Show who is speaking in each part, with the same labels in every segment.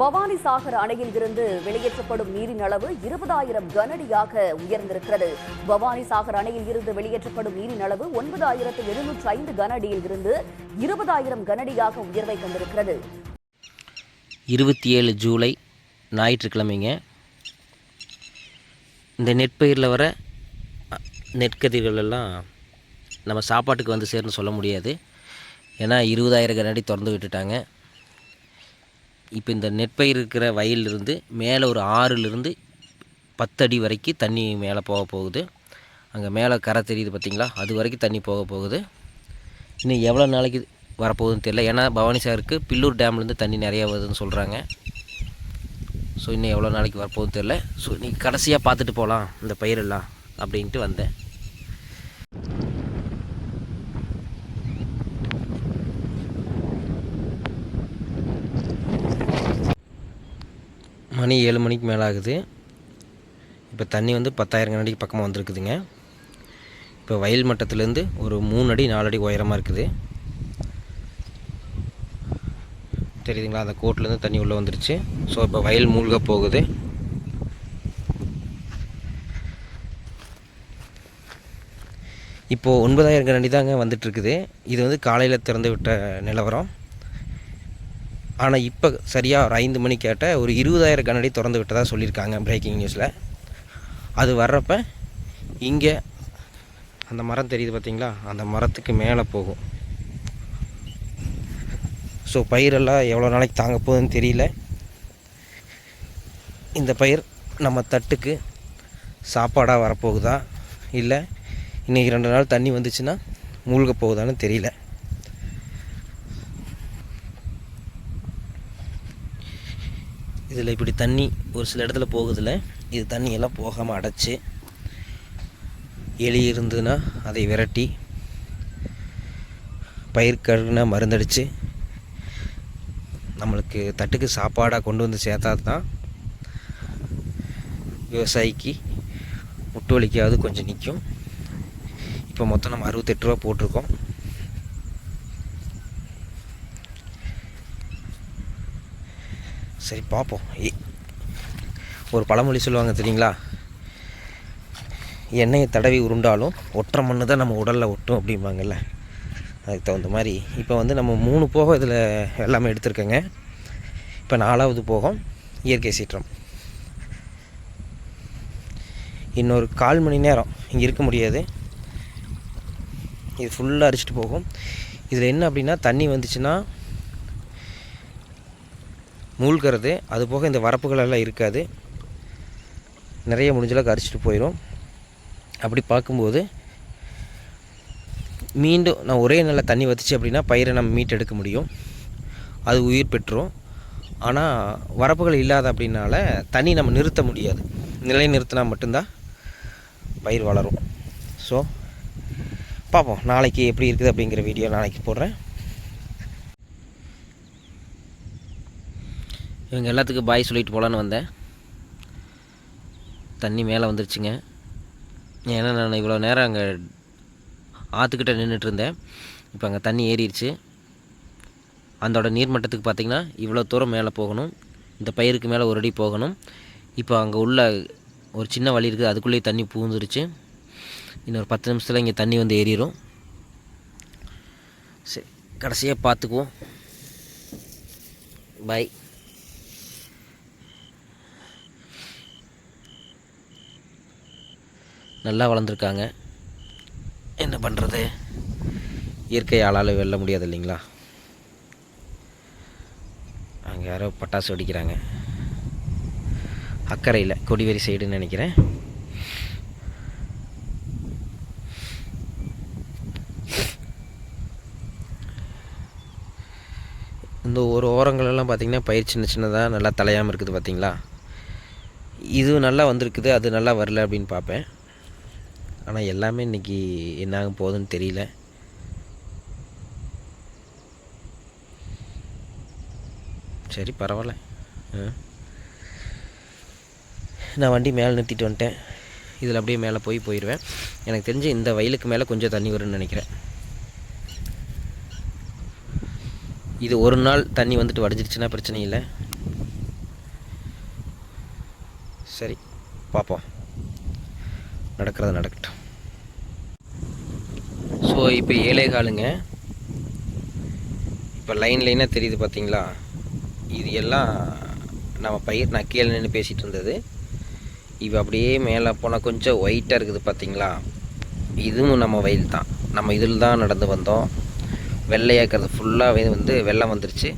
Speaker 1: பவானி சாகர் அணையில் இருந்து வெளியேற்றப்படும் நீரின் அளவு இருபதாயிரம் கனடியாக உயர்ந்திருக்கிறது. பவானி சாகர் அணையில் இருந்து வெளியேற்றப்படும் நீரின் அளவு ஒன்பதாயிரத்து எழுநூற்று ஐந்து கனடியில் இருந்து இருபதாயிரம் கனடியாக உயர்வை கண்டிருக்கிறது
Speaker 2: இருபத்தி ஏழு ஜூலை ஞாயிற்றுக்கிழமைங்க. இந்த நெற்பயிரில் வர நெற்கதிர்கள் எல்லாம் நம்ம சாப்பாட்டுக்கு வந்து சேர்னு சொல்ல முடியாது. ஏன்னா இருபதாயிரம் கனடி திறந்து விட்டுட்டாங்க. இப்போ இந்த நெற்பயிர் இருக்கிற வயலிலிருந்து மேலே ஒரு ஆறுலேருந்து பத்து அடி வரைக்கும் தண்ணி மேலே போக போகுது. அங்கே மேலே கரை தெரியுது பார்த்திங்களா அது வரைக்கும் தண்ணி போக போகுது. இன்னும் எவ்வளோ நாளைக்கு வரப்போகுதுன்னு தெரியல. ஏன்னா பவானி சாருக்கு பில்லூர் டேம்லேருந்து தண்ணி நிறையா வருதுன்னு சொல்கிறாங்க ஸோ இன்னும் எவ்வளோ நாளைக்கு வரப்போகுதுன்னு தெரில ஸோ நீ கடைசியாக பார்த்துட்டு போகலாம் இந்த பயிரெல்லாம் அப்படின்ட்டு வந்தேன். மணி ஏழு மணிக்கு மேலே ஆகுது இப்போ தண்ணி வந்து பத்தாயிரம் கனடிக்கு பக்கமாக வந்திருக்குதுங்க. இப்போ வயல் மட்டத்துலேருந்து ஒரு மூணு அடி நாலு அடி உயரமாக இருக்குது. தெரியுதுங்களா? அந்த கோட்லேருந்து தண்ணி உள்ளே வந்துருச்சு. ஸோ இப்போ வயல் மூழ்க போகுது. இப்போது ஒன்பதாயிரம் கனடி தாங்க வந்துட்டுருக்குது இது வந்து காலையில் திறந்து விட்ட நிலவரம். ஆனால் இப்போ சரியாக ஒரு ஐந்து மணி கேட்ட ஒரு இருபதாயிரம் கனடி திறந்து விட்டதாக சொல்லியிருக்காங்க பிரேக்கிங் நியூஸில் அது வர்றப்ப இங்கே அந்த மரம் தெரியுது பார்த்தீங்களா அந்த மரத்துக்கு மேலே போகும். ஸோ பயிரெல்லாம் எவ்வளோ நாளைக்கு தாங்க போகுதுன்னு தெரியல. இந்த பயிர் நம்ம தட்டுக்கு சாப்பாடாக வரப்போகுதா? இல்லை இன்றைக்கி ரெண்டு நாள் தண்ணி வந்துச்சுன்னா மூழ்க போகுதான்னு தெரியல. இதில் இப்படி தண்ணி ஒரு சில இடத்துல போகுதில்ல இது தண்ணியெல்லாம் போகாமல் அடைச்சி எலி இருந்ததுன்னா அதை விரட்டி பயிர் கழுகுனா மருந்தடிச்சு நம்மளுக்கு தட்டுக்கு சாப்பாடாக கொண்டு வந்து சேர்த்தா தான் விவசாயிக்கு முட்டு வலிக்காவது கொஞ்சம் நிற்கும் இப்போ மொத்தம் நம்ம அறுபத்தெட்டு ரூபா போட்டிருக்கோம். சரி பார்ப்போம். ஒரு பழமொழி சொல்லுவாங்க தெரியுங்களா? எண்ணெயை தடவி உருண்டாலும் ஒற்றை மண்ணு தான் நம்ம உடலில் ஒட்டும் அப்படிம்பாங்கல்ல. அதுக்கு தகுந்த மாதிரி. இப்போ வந்து நம்ம மூணு போகம் இதில் எல்லாமே எடுத்திருக்கேங்க. இப்போ நாலாவது போகம் இயற்கை சீற்றம். இன்னொரு கால் மணி நேரம். இங்கே இருக்க முடியாது. இது ஃபுல்லாக அரிச்சிட்டு போகும். இதில் என்ன அப்படின்னா தண்ணி வந்துச்சுன்னா மூழ்கிறது. அது போக இந்த வரப்புகளெல்லாம் இருக்காது. நிறைய முடிஞ்சளவுக்கு அரிச்சிட்டு போயிடும் அப்படி பார்க்கும்போது மீண்டும் நான் ஒரே நல்ல தண்ணி வத்துச்சு அப்படின்னா பயிரை நம்ம மீட் எடுக்க முடியும். அது உயிர் பெற்றும் ஆனால் வரப்புகள் இல்லாத அப்படின்னால தண்ணி நம்ம நிறுத்த முடியாது. நிலை நிறுத்தினா மட்டும்தான் பயிர் வளரும். ஸோ பார்ப்போம். நாளைக்கு எப்படி இருக்குது அப்படிங்கிற வீடியோ நாளைக்கு போடுறேன். இவங்க எல்லாத்துக்கும் பாய் சொல்லிட்டு போகலான்னு வந்தேன். தண்ணி மேலே வந்துருச்சுங்க. ஏன்னா நான் இவ்வளோ நேரம் அங்கே ஆற்றுக்கிட்ட நின்றுட்டு இருந்தேன். இப்போ அங்கே தண்ணி ஏறிடுச்சு. அதோட நீர்மட்டத்துக்கு பார்த்திங்கன்னா இவ்வளோ தூரம் மேலே போகணும். இந்த பயிருக்கு மேலே ஒரு அடி போகணும். இப்போ அங்கே உள்ள ஒரு சின்ன வழி இருக்குது. அதுக்குள்ளேயே தண்ணி பூந்துருச்சு. இன்னொரு பத்து நிமிஷத்தில் இங்கே தண்ணி வந்து ஏறிடும் சரி கடைசியாக பார்த்துக்குவோம் பாய் நல்லா வளர்ந்துருக்காங்க. என்ன பண்ணுறது இயற்கை ஆளால் வெல்ல முடியாது இல்லைங்களா? அங்கே யாரோ பட்டாசு வெடிக்கிறாங்க. அக்கறையில் கொடிவேரி சைடுன்னு நினைக்கிறேன். இந்த ஒரு ஓரங்களெல்லாம் பார்த்திங்கன்னா பயிர் சின்ன சின்னதாக நல்லா தலையாமல் இருக்குது பார்த்தீங்களா? இது நல்லா வந்திருக்குது அது நல்லா வரல அப்படின்னு பார்ப்பேன். ஆனால் எல்லாமே இன்றைக்கி என்னாக போகுதுன்னு தெரியல. சரி பரவாயில்ல. ஆ. நான் வண்டி மேலே நிறுத்திட்டு வந்துட்டேன். இதில் அப்படியே மேலே போய் போயிடுவேன். எனக்கு தெரிஞ்சு இந்த வயலுக்கு மேலே கொஞ்சம் தண்ணி வரும்னு நினைக்கிறேன். இது ஒரு நாள் தண்ணி வந்துட்டு வடிஞ்சிருச்சுன்னா பிரச்சனை இல்லை. சரி பார்ப்போம். நடக்கிறது நடக்கட்டும். ஸோ இப்போ ஏழே காலுங்க. இப்போ லைன் லைனாக தெரியுது பார்த்தீங்களா இது எல்லாம் நம்ம பயிர் நான் கீழே நின்று பேசிகிட்டு இருந்தது. இப்போ அப்படியே மேலே போனால் கொஞ்சம் ஒயிட்டாக இருக்குது பார்த்தீங்களா இதுவும் நம்ம வயல் தான் நம்ம இதில் தான் நடந்து வந்தோம். வெள்ளையாக்கிறது ஃபுல்லாகவே வந்து வெள்ளம் வந்துருச்சு.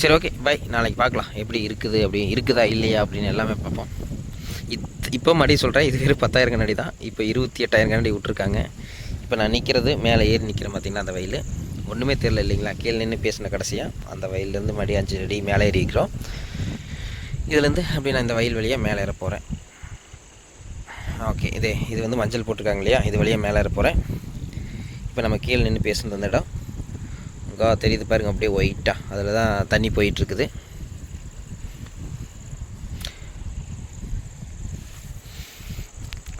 Speaker 2: சரி ஓகே பை நாளைக்கு பார்க்கலாம். எப்படி இருக்குது அப்படி இருக்குதா இல்லையா அப்படின்னு எல்லாமே பார்ப்போம். இத் இப்போ மறுபடியும் சொல்கிறேன் இது வெறும் பத்தாயிரம் கண்ணாடி தான். இப்போ இருபத்தி எட்டாயிரம் கண்ணாடி விட்ருக்காங்க இப்போ நான் நிற்கிறது மேலே ஏறி நிற்கிறேன் பார்த்தீங்கன்னா அந்த வயல். ஒன்றுமே தெரில இல்லைங்களா? கீழே நின்று பேசின கடைசியாக அந்த வயல்லேருந்து மறுபடியும் அஞ்சு அடி மேலே ஏறி இருக்கிறோம். இதுலேருந்து அப்படி நான் இந்த வயல் வழியாக மேலே ஏற போகிறேன் ஓகே இதே இது வந்து மஞ்சள் போட்டிருக்காங்க இல்லையா? இது வழியாக மேலே ஏற போகிறேன் இப்போ நம்ம கீழே நின்று பேசுனது அந்த இடம். அங்கே தெரியுது பாருங்கள் அப்படியே ஒயிட்டாக அதில் தான் தண்ணி போயிட்டுருக்குது.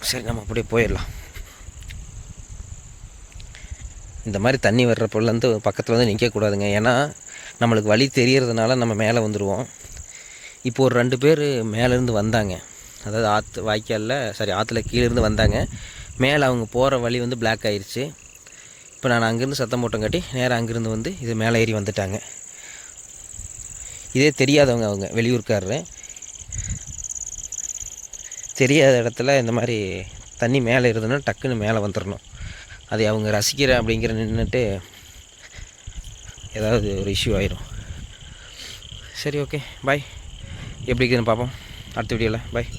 Speaker 2: சரி நம்ம அப்படியே போயிடலாம். இந்த மாதிரி தண்ணி வர்றப்போலேருந்து பக்கத்தில் வந்து நிற்கக்கூடாதுங்க ஏன்னா நம்மளுக்கு வழி தெரியறதுனால நம்ம மேலே வந்துடுவோம் இப்போ ஒரு ரெண்டு பேர் மேலேருந்து வந்தாங்க. அதாவது ஆற்று வாய்க்காலில் சாரி ஆற்றுல கீழேருந்து வந்தாங்க. மேலே அவங்க போகிற வழி வந்து பிளாக் ஆயிடுச்சு இப்போ நான் அங்கேருந்து சத்தம் போட்டம் காட்டி நேராக அங்கேருந்து வந்து இது மேலே ஏறி வந்துட்டாங்க. இதே தெரியாதவங்க அவங்க வெளியூர்காரரு. தெரியாத இடத்துல இந்த மாதிரி தண்ணி மேலே இருந்ததுன்னா டக்குன்னு மேலே வந்துடணும் அதை அவங்க ரசிக்கிறேன் அப்படிங்கிற நின்றுட்டு ஏதாவது ஒரு இஷ்யூ ஆயிரும். சரி ஓகே பாய் எப்படி இருக்குதுன்னு பார்ப்போம். அடுத்த வீடியோவில் பாய்